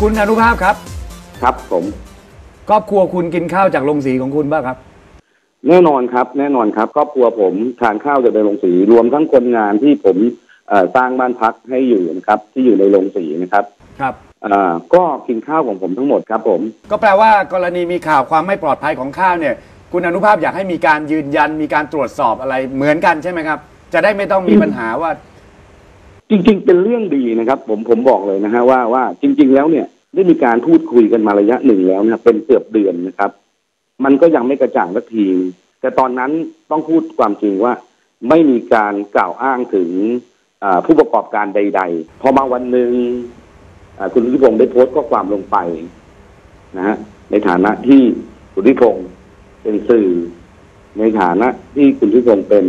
คุณอนุภาพครับ ครับผมครอบครัวคุณกินข้าวจากโรงสีของคุณบ้างครับ แน่นอนครับ แน่นอนครับครอบครัวผมทานข้าวจากในโรงสีรวมทั้งคนงานที่ผมเอ่อสร้างบ้านพักให้อยู่นะครับ ที่อยู่ในโรงสีนะครับ ครับอ่าก็กินข้าวของผมทั้งหมดครับผม ก็แปลว่ากรณีมีข่าวความไม่ปลอดภัยของข้าวเนี่ย คุณอนุภาพอยากให้มีการยืนยันมีการตรวจสอบอะไรเหมือนกันใช่ไหมครับ จะได้ไม่ต้องมีปัญหาว่า จริง ๆ เป็นเรื่องดีนะครับ ผมผมบอกเลยนะฮะว่าว่าจริง ๆ แล้วเนี่ยได้มีการพูดคุยกันมาระยะหนึ่งแล้วนะเป็นเกือบเดือนนะครับ มันก็ยังไม่กระจ่างสักที แต่ตอนนั้นต้องพูดความจริงว่า ไม่มีการกล่าวอ้างถึงผู้ประกอบการใด ๆ พอมาวันหนึ่งคุณทิพงศ์ได้โพสต์ข้อความลงไปนะฮะในฐานะที่คุณทิพงศ์เป็นสื่อ ในฐานะที่คุณทิพงศ์เป็น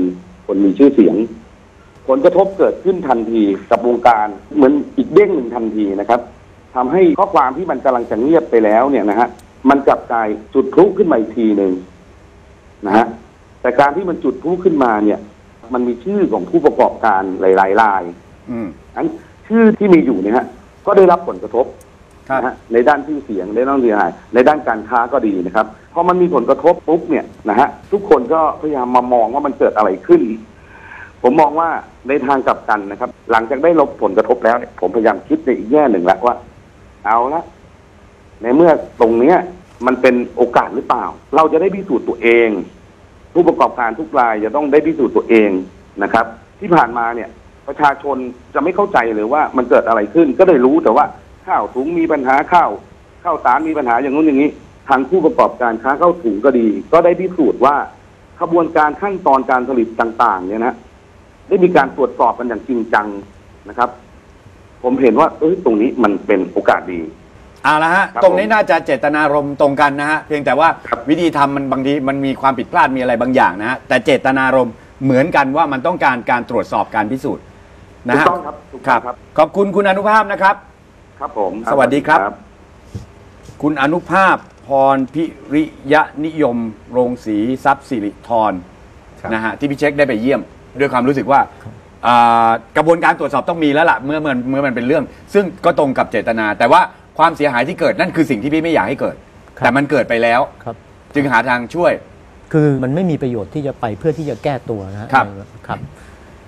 คนมีชื่อเสียง ผลกระทบเกิดขึ้นทันทีกับวงการเหมือนอีกเด้งหนึ่งทันทีนะครับทำให้ข้อความที่มันกำลังจะเงียบไปแล้วเนี่ยนะฮะมันกลับกลายจุดพลุขึ้นมาอีกทีหนึ่งนะฮะแต่การที่มันจุดพลุขึ้นมาเนี่ย มันมีชื่อของผู้ประกอบการหลายๆรายอืมนั้นชื่อที่มีอยู่เนี่ยฮะ ก็ได้รับผลกระทบครับนะฮะในด้านชื่อเสียงในด้านเสียหาย ในด้านการค้าก็ดีนะครับพอมันมีผลกระทบปุ๊บเนี่ยนะฮะทุกคนก็พยายามมามองว่ามันเกิดอะไรขึ้น ผมมองว่าในทางกลับกันนะครับ หลังจากได้รับผลกระทบแล้วเนี่ยผมพยายามคิดในอีกแง่หนึ่งแล้วว่า เอาละในเมื่อตรงเนี้ย มันเป็นโอกาสหรือเปล่า เราจะได้พิสูจน์ตัวเอง ผู้ประกอบการทุกรายจะต้องได้พิสูจน์ตัวเองนะครับ ที่ผ่านมาเนี่ย ประชาชนจะไม่เข้าใจเลยว่ามันเกิดอะไรขึ้น ก็เลยรู้แต่ว่าข้าวถุงมีปัญหาข้าวข้าวสารมีปัญหาอย่างนู้นอย่างนี้ ทางผู้ประกอบการค้าข้าวถุงก็ดี ก็ได้พิสูจน์ว่าขบวนการขั้นตอนการผลิตต่าง ๆ เนี่ยนะ ได้มีการตรวจสอบกันอย่างจริงจังนะครับ ผมเห็นว่า เอ้ยตรงนี้มันเป็นโอกาสดี เอาละฮะ ครับตรงนี้น่าจะเจตนารมณ์ตรงกันนะฮะ เพียงแต่ว่าครับ วิธีทำมันบางทีมันมีความผิดพลาดมีอะไรบางอย่างนะฮะ แต่เจตนารมณ์เหมือนกันว่ามันต้องการการตรวจสอบการพิสูจน์นะถูกฮะต้องครับถูกคต้รัอบงครับ ขอบคุณคุณอนุภาพนะครับ ครับผม สวัสดีครับ คุณอนุภาพพรพิริยนิยม โรงศรีทรัพย์สิริธรครับ นะฮะที่พี่เช็คได้ไปเยี่ยม ด้วยความรู้สึกว่าอ่ากระบวนการตรวจสอบต้องมีแล้วล่ะเมื่อมันเมื่อมันเป็นเรื่อง ซึ่งก็ตรงกับเจตนา แต่ว่าความเสียหายที่เกิดนั่นคือสิ่งที่พี่ไม่อยากให้เกิด ครับแต่มันเกิดไปแล้ว ครับ จึงหาทางช่วย คือมันไม่มีประโยชน์ที่จะไปเพื่อที่จะแก้ตัวนะฮะครับ ครับ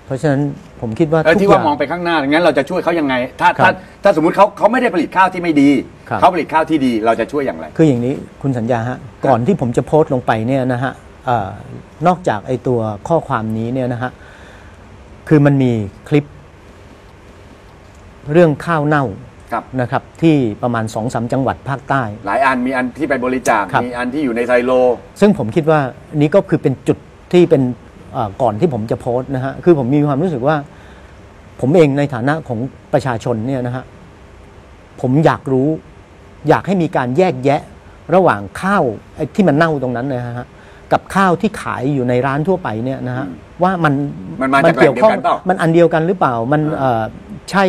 เพราะฉะนั้นผมคิดว่าเออทุกที่อว่าย่าง มองไปข้างหน้างั้นเราจะช่วยเขายังไง ถ้าครัถ้าบถ้าสมมติเขาเขาไม่ได้ผลิตข้าวที่ไม่ดี ครับ เขาผลิตข้าวที่ดีเราจะช่วยอย่างไร คืออย่างนี้คุณสัญญาฮะก่อนที่ผมจะโพสต์ลงไปเนี่ยนะฮะเอ่อนอกจากไอตัวข้อความนี้เนี่ยนะฮะคือมันมีคลิปเรื่องข้าวเน่าครับนะครับ ที่ประมาณ2อสจังหวัดภาคใต้ หลายอันมีอันที่ไปบริจาคครับมีอันที่อยู่ในไซโล ซึ่งผมคิดว่านี้ก็คือเป็นจุดที่เป็นเอ่อก่อนที่ผมจะโพสต์นะฮะคือผมมีความรู้สึกว่า ผมเองในฐานะของประชาชนเนี่ยนะฮะผมอยากรู้ อยากให้มีการแยกแยะ ระหว่างข้าวไอ้ที่มันเน่าตรงนั้นนะฮะ กับข้าวที่ขายอยู่ในร้านทั่วไปเนี่ยนะฮะว่ามันมันมาจากแหล่งเดียวกันเปล่า มันอันเดียวกันหรือเปล่ามันเอ่อใช่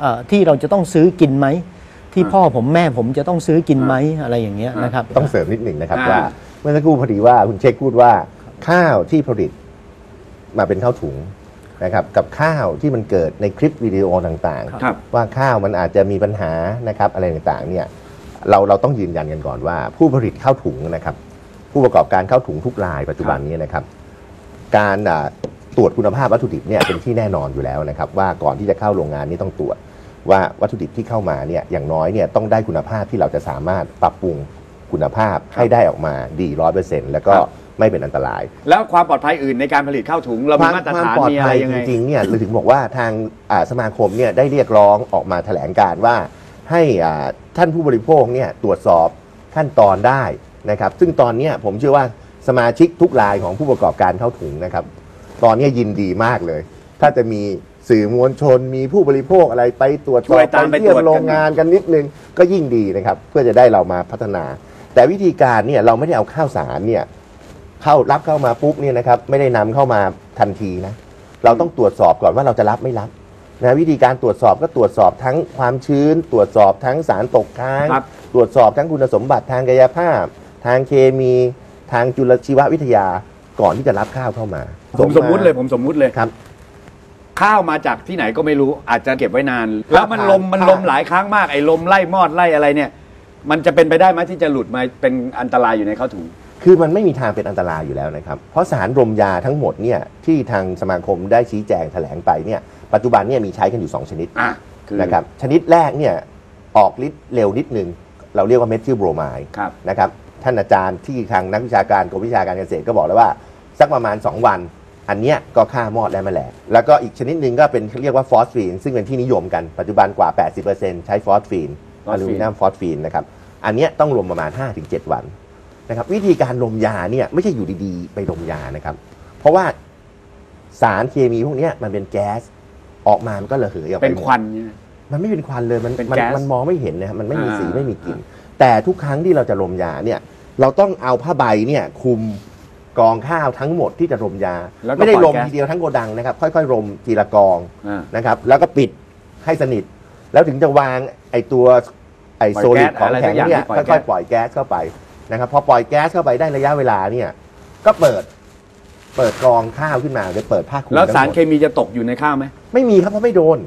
เอ่อที่เราจะต้องซื้อกินไหม ที่พ่อผมแม่ผมจะต้องซื้อกินไหมอะไรอย่างเงี้ยนะครับ ต้องเสริมนิดหนึ่งนะครับอ่า ว่าเมื่อสักครู่พอดีว่าคุณเช็คพูดว่าข้าวที่ผลิตมาเป็นข้าวถุงนะครับกับข้าวที่มันเกิดในคลิปวิดีโอต่างครับ ๆ ว่าข้าวมันอาจจะมีปัญหานะครับอะไรต่างๆเนี่ยเราเราต้องยืนยันกันก่อนว่า ผู้ผลิตข้าวถุงนะครับ ผู้ประกอบการข้าวถุงทุกรายปัจจุบันนี้นะครับ การอ่าตรวจคุณภาพวัตถุดิบเนี่ยเป็นที่แน่นอนอยู่แล้วนะครับ ว่าก่อนที่จะเข้าโรงงานนี้ต้องตรวจว่าวัตถุดิบที่เข้ามาเนี่ยอย่างน้อยเนี่ยต้องได้คุณภาพที่เราจะสามารถปรับปรุงคุณภาพให้ได้ออกมาดีร้อยเปอร์เซ็นต์แล้วก็ครับไม่เป็นอันตราย แล้วความปลอดภัยอื่นในการผลิตข้าวถุงเราคมีวามมาตรความฐานปลอดมีอะภัไรยยังจไงริงๆเนี่ยเราถึงบอกว่าทางอ่าสมาคมเนี่ยได้เรียกร้องออกมาแถลงการว่าให้อ่าท่านผู้บริโภคเนี่ยตรวจสอบขั้นตอนได้ นะครับซึ่งตอนเนี้ยผมเชื่อว่าสมาชิกทุกรายของผู้ประกอบการเข้าถุงนะครับ ตอนเนี้ยยินดีมากเลย ถ้าจะมีสื่อมวลชนมีผู้บริโภคอะไรไปตรวจสช่อวยบตามไปไปเยี่ยตรวมจกัน โรงงานกันนิดนึงก็ยิ่งดีนะครับ เพื่อจะได้เรามาพัฒนา แต่วิธีการเนี่ยเราไม่ได้เอาข้าวสารเนี่ยเข้ารับเข้ามาปุ๊บเนี่ยนะครับไม่ได้นำเข้ามาทันทีนะเราต้องตรวจสอบก่อนว่าเราจะรับไม่รับนะวิธีการตรวจสอบก็ตรวจสอบทั้งความชื้น ตรวจสอบทั้งสารตกค้าง ครับ ตรวจสอบทั้งคุณสมบัติทางกายภาพ ทางเคมีทางจุลชีววิทยาก่อนที่จะรับข้าวเข้ามาผมสมมุติเลยผมสมมุติเลยครับ ข้าวมาจากที่ไหนก็ไม่รู้อาจจะเก็บไว้นาน แล้วมันลมมันผ่านลมหลายครั้งมากไอ้ลมไล่มอดไล่อะไรเนี่ย มันจะเป็นไปได้ไหมที่จะหลุดมาเป็นอันตรายอยู่ในข้าวถุงคือมันไม่มีทางเป็นอันตรายอยู่แล้วนะครับ เพราะสารรมยาทั้งหมดเนี่ยที่ทางสมาคมได้ชี้แจงแถลงไปเนี่ยปัจจุบันเนี่ยมีใช้กันอยู่ 2 ชนิดอะคือนะครับชนิดแรกเนี่ยออกฤทธิ์เร็วนิดนึง เราเรียกว่าเมทิลโบรไมด์ครับนะครับ ท่านอาจารย์ที่ทางนักวิชาการกรมวิชาการเกษตรก็บอกแล้วว่า สักประมาณ 2 วัน อันเนี้ยก็ฆ่ามอดและแมลงแล้วก็อีกชนิดหนึ่งก็เป็นเรียกว่าฟอสฟีนซึ่งเป็นที่นิยมกันปัจจุบันกว่า 80%ใช้ฟอสฟีนฟอสฟีนอลูมิเนียมฟอสฟีนนะครับอันเนี้ยต้องรวมประมาณ 5-7 วันนะครับวิธีการลมยาเนี่ยไม่ใช่อยู่ดีๆ ไปลมยานะครับ เพราะว่าสารเคมีพวกเนี้ยมันเป็นแก๊สออกมามันก็ระเหยออกไปเป็นหมดควันเนี่ยมันไม่เป็นควันเลยมันเป็นมันแก๊สมันมองไม่เห็นนะครับมันไม่มีสีอ่าไม่มีกลิ่น แต่ทุกครั้งที่เราจะรมยาเนี่ยเราต้องเอาผ้าใบเนี่ยคลุมกองข้าวทั้งหมดที่จะรมยา แล้วก็ไม่ได้ปรล่อยมแก๊ส ทีเดียวทั้งโกดังนะครับ ค่อยๆรมทีละกองอ่า นะครับ แล้วก็ปิดให้สนิท แล้วถึงจะวางไอตัวไอปล่อยโซลิดแก๊สของอะไรแข็งสักอย่างเนี่ยที่ปล่อยแก๊ค่อยสๆปล่อยแก๊สเข้าไปนะครับพอปล่อยแก๊สเข้าไปได้ระยะเวลาเนี่ยก็เปิดเปิดกองข้าวขึ้นมาหรือเปิดผ้าคลุมแล้วสารทั้งหมดเคมีจะตกอยู่ในข้าวไหม ไม่มีครับเพราะไม่โดน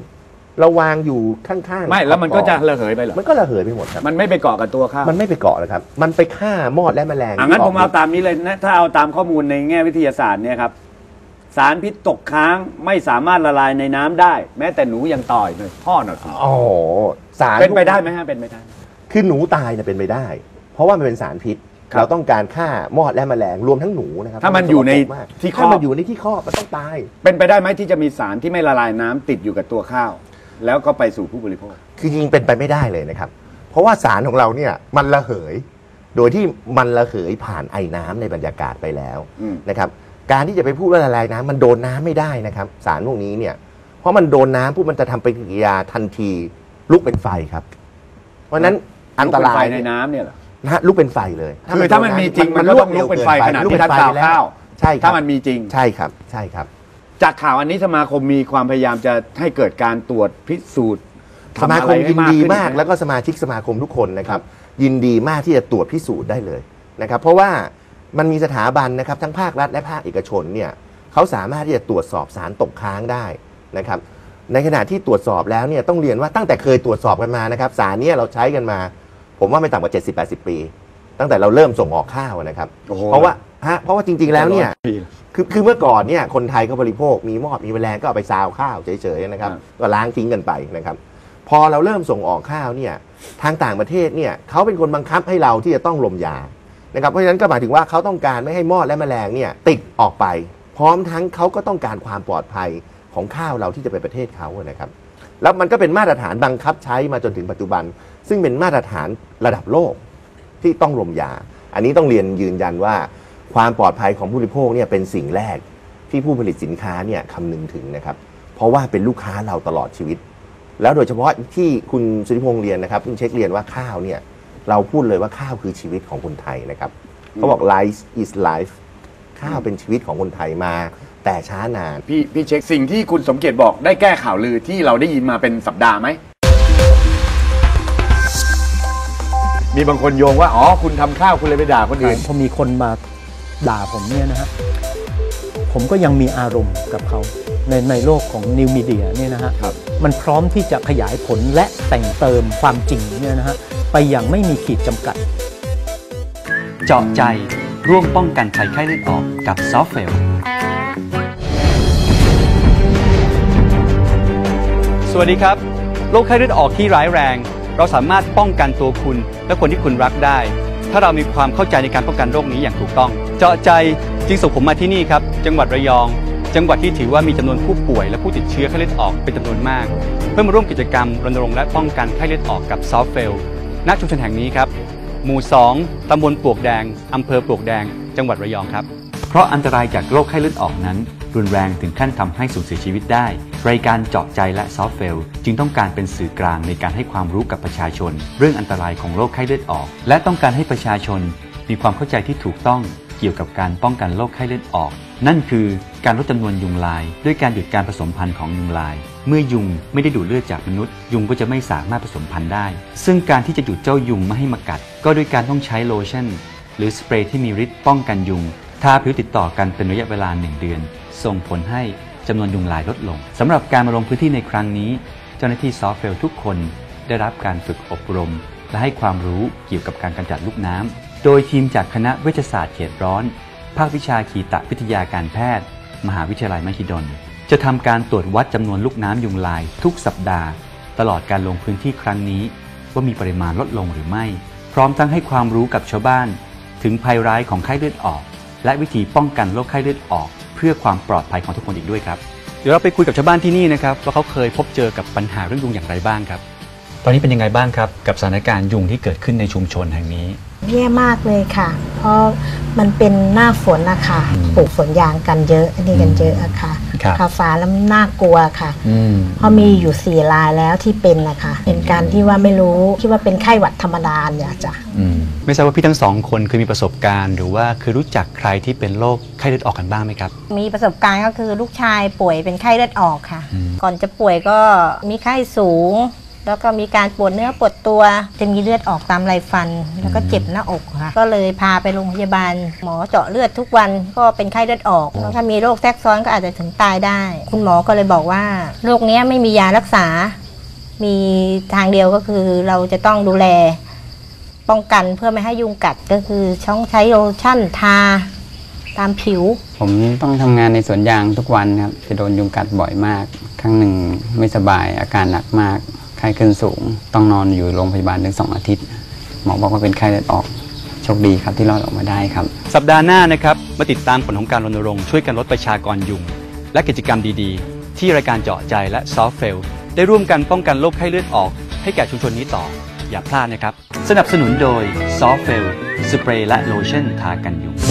เราวางอยู่ข้างๆไม่แล้วมันก็ขอบจะระเหยไปเหรอมันก็ระเหยไปหมดครับ มันไม่ไปเกาะกับตัวข้าวมันไม่ไปเกาะเลยครับ มันไปฆ่ามอดและแมลงอะงั้นที่ผมเอากตามนี้เลยนะถ้าเอาตามข้อมูลในแง่วิทยาศาสตร์เนี่ยครับสารพิษตกค้างไม่สามารถละลายในน้ำได้ แม้แต่หนูยังต่อยเลยพ่อหน่อยสิโอ้โหสารเป็นไปได้ไหมฮะเป็นไปได้ คือหนูตายเนี่ยเป็นไปได้ เพราะว่ามันเป็นสารพิษครับเราต้องการฆ่ามอดและแมลงรวมทั้งหนูนะครับถ้ามันอยู่ในสกปรกมากที่ครอบถ้ามันอยู่ในที่ครอบมันต้องตาย เป็นไปได้ไหมที่จะมีสารที่ไม่ละลายน้ำติดอยู่กับตัวข้าว แล้วก็ไปสู่ผู้บริโภค คือจริงๆเป็นไปไม่ได้เลยนะครับ เพราะว่าสารของเราเนี่ยมันระเหย โดยที่มันระเหยผ่านไอ้น้ำในบรรยากาศไปแล้วอืม นะครับ การที่จะไปพูดว่าละลายน้ำมันโดนน้ำไม่ได้นะครับ สารพวกนี้เนี่ย เพราะมันโดนน้ำปุ๊บมันจะทำปฏิกิริยาทันทีลุกเป็นไฟครับ เพราะฉะนั้นอันตรายลุกเป็นไฟในน้ำเนี่ยเหรอ นะฮะลุกเป็นไฟเลยคือถ้ามันมีจริงมันก็ต้องลุกเป็นไฟขนาดลุกที่เป็นท่านไฟกล่าวไปแล้วข้าว ใช่ครับ ถ้ามันมีจริง ใช่ครับ ใช่ครับ จากข่าวอันนี้สมาคมมีความพยายามจะให้เกิดการตรวจพิสูจน์สมาคมทำอะไรให้ยินดีขึ้มากไหแล้วก็สมาชิกสมาคมทุกคนนะครับ ยินดีมากที่จะตรวจพิสูจน์ได้เลยนะครับ เพราะว่ามันมีสถาบันนะครับทั้งภาครัฐและภาคเอกชนเนี่ยเขาสามารถที่จะตรวจสอบสารตกค้างได้นะครับ ในขณะที่ตรวจสอบแล้วเนี่ยต้องเรียนว่าตั้งแต่เคยตรวจสอบกันมานะครับ สารเนี้เราใช้กันมา ผมว่าไม่ต่ำกว่า 70-80 ปี ตั้งแต่เราเริ่มส่งออกข้าวนะครับ โอ้โห เพราะว่า ฮะเพราะว่าจริง ๆ แล้วเนี่ยปี คือคือเมื่อก่อนเนี่ยคนไทยก็บริโภคมีมอดมีแมลงก็เอาไปซาวข้าวเฉยๆนะครับครับ ก็ล้างทิ้งกันไปนะครับพอเราเริ่มส่งออกข้าวเนี่ยทางต่างประเทศเนี่ยเขาเป็นคนบังคับให้เราที่จะต้องลมยานะครับเพราะฉะนั้นก็หมายถึงว่าเขาต้องการไม่ให้มอดและแมลงเนี่ยติดออกไป พร้อมทั้งเขาก็ต้องการความปลอดภัยของข้าวเราที่จะไปประเทศเขาอะนะครับ แล้วมันก็เป็นมาตรฐานบังคับใช้มาจนถึงปัจจุบัน ซึ่งเป็นมาตรฐานระดับโลกที่ต้องลมยา อันนี้ต้องเรียนยืนยันว่า ความปลอดภัยของผู้บริโภคเนี่ยเป็นสิ่งแรกที่ผู้ผลิตสินค้าเนี่ยคำนึงถึงนะครับ เพราะว่าเป็นลูกค้าเราตลอดชีวิต แล้วโดยเฉพาะที่คุณสุริพงษ์เรียนนะครับคุณเช็คเรียนว่าข้าวเนี่ยเราพูดเลยว่าข้าวคือชีวิตของคนไทยนะครับเขาบอก life is life ข้าวเป็นชีวิตของคนไทยมา แต่ช้านาน พี่พี่เช็คสิ่งที่คุณสมเกียรติบอกได้แก้ข่าวลือที่เราได้ยินมาเป็นสัปดาห์ไหม มีบางคนโยงว่า อ๋อ คุณทำข้าวคุณเลยไปด่าคนอื่น พอมีคนมา ด่าผมเนี่ยนะฮะผมก็ยังมีอารมณ์กับเขาในในโลกของนิวมีเดียเนี่ยนะฮะครับมันพร้อมที่จะขยายผลและแต่งเติมความจริงเนี่ยนะฮะไปอย่างไม่มีขีดจำกัด เจาะใจร่วมป้องกันภัยไข้เลือดออกกับซอฟเฟลสวัสดีครับโรคไข้เลือดออกที่ร้ายแรง เราสามารถป้องกันตัวคุณและคนที่คุณรักได้ ถ้าเรามีความเข้าใจในการป้องกันโรคนี้อย่างถูกต้อง เจาะใจจึงส่งผมมาที่นี่ครับ จังหวัดระยอง จังหวัดที่ถือว่ามีจำนวนผู้ป่วย และผู้ติดเชื้อไข้เลือดออกเป็นจำนวนมาก เพื่อมาร่วมกิจกรรมรณรงค์และป้องกันไข้เลือดออกกับซอฟเฟลณชุมชนแห่งนี้ครับ หมู่ 2 ตำบลปลวกแดง อำเภอปลวกแดง จังหวัดระยองครับ เพราะอันตรายจากโรคไข้เลือดออกนั้น รุนแรงถึงขั้นทำให้สูญเสียชีวิตได้ รายการเจาะใจและซอฟเฟลจึงต้องการเป็นสื่อกลางในการให้ความรู้กับประชาชน เรื่องอันตรายของโรคไข้เลือดออก และต้องการให้ประชาชน มีความเข้าใจที่ถูกต้องเกี่ยวกับการป้องกันโรคไข้เลือดออก นั่นคือการลดจำนวนยุงลาย ด้วยการหยุดการผสมพันธุ์ของยุงลาย เมื่อยุงไม่ได้ดูดเลือดจากมนุษย์ ยุงก็จะไม่สามารถผสมพันธุ์ได้ ซึ่งการที่จะหยุดเจ้ายุงไม่ให้มากัด ก็ด้วยการต้องใช้โลชั่น หรือสเปรย์ที่มีฤทธิ์ป้องกันยุงทาผิวติดต่อกันเป็นระยะเวลา 1 เดือน ส่งผลให้ จำนวนยุงลายลดลงสำหรับการมาลงพื้นที่ในครั้งนี้ เจ้าหน้าที่ซอฟเฟลทุกคนได้รับการฝึกอบรม และให้ความรู้เกี่ยวกับการกำจัดลูกน้ำ โดยทีมจากคณะเวชศาสตร์เขตร้อน ภาควิชาขีตวิทยาการแพทย์ มหาวิทยาลัยมหิดล จะทำการตรวจวัดจำนวนลูกน้ำยุงลายทุกสัปดาห์ ตลอดการลงพื้นที่ครั้งนี้ ว่ามีปริมาณลดลงหรือไม่ พร้อมทั้งให้ความรู้กับชาวบ้าน ถึงภัยร้ายของไข้เลือดออก และวิธีป้องกันโรคไข้เลือดออก เพื่อความปลอดภัยของทุกคนอีกด้วยครับ เดี๋ยวเราไปคุยกับชาวบ้านที่นี่นะครับว่าเขาเคยพบเจอกับปัญหาเรื่องยุงอย่างไรบ้างครับ ตอนนี้เป็นยังไงบ้างครับ กับสถานการณ์ยุงที่เกิดขึ้นในชุมชนแห่งนี้ แย่มากเลยค่ะ เพราะมันเป็นหน้าฝนนะคะปลูกสวนยางกันเยอะอันนี้กันเยอะอะค่ะครับข่าวสารแล้วมันน่ากลัวค่ะอืมเพราะมีอยู่สี่รายแล้วที่เป็นนะคะ เป็นการที่ว่าไม่รู้คิดว่าเป็นไข้หวัดธรรมดาเนี่ยจ้ะไม่ทราบว่าพี่ทั้งสองคนเคยมีประสบการณ์ หรือว่าเคยรู้จักใครที่เป็นโรคไข้เลือดออกกันบ้างไหมครับ มีประสบการณ์ก็คือลูกชายป่วยเป็นไข้เลือดออกค่ะอืมก่อนจะป่วยก็มีไข้สูง แล้วก็มีการปวดเนื้อปวดตัว จะมีเลือดออกตามไรฟัน แล้วก็เจ็บหน้าอกค่ะ ก็เลยพาไปโรงพยาบาล หมอเจาะเลือดทุกวันก็เป็นไข้เลือดออก แล้วถ้ามีโรคแทรกซ้อนก็อาจจะถึงตายได้ คุณหมอก็เลยบอกว่าโรคเนี้ยไม่มียารักษา มีทางเดียวก็คือเราจะต้องดูแล ป้องกันเพื่อไม่ให้ยุงกัดก็คือช่องใช้โลชั่นทาตามผิว ผมต้องทำงานในสวนยางทุกวันครับจะโดนยุงกัดบ่อยมาก ครั้งหนึ่งไม่สบายอาการหนักมาก ไข้ขึ้นสูง ต้องนอนอยู่โรงพยาบาลถึงสองอาทิตย์ หมอบอกว่าเป็นไข้เลือดออก โชคดีครับที่รอดออกมาได้ครับ สัปดาห์หน้านะครับมาติดตามผลของการรณรงค์ช่วยกันลดประชากรยุง และกิจกรรมดีๆ ที่รายการเจาะใจและซอฟเฟลได้ร่วมกันป้องกันโรคไข้เลือดออก ให้แก่ชุมชนนี้ต่อ อย่าพลาดนะครับ สนับสนุนโดยซอฟเฟลสเปรย์และโลชั่นทากันยุง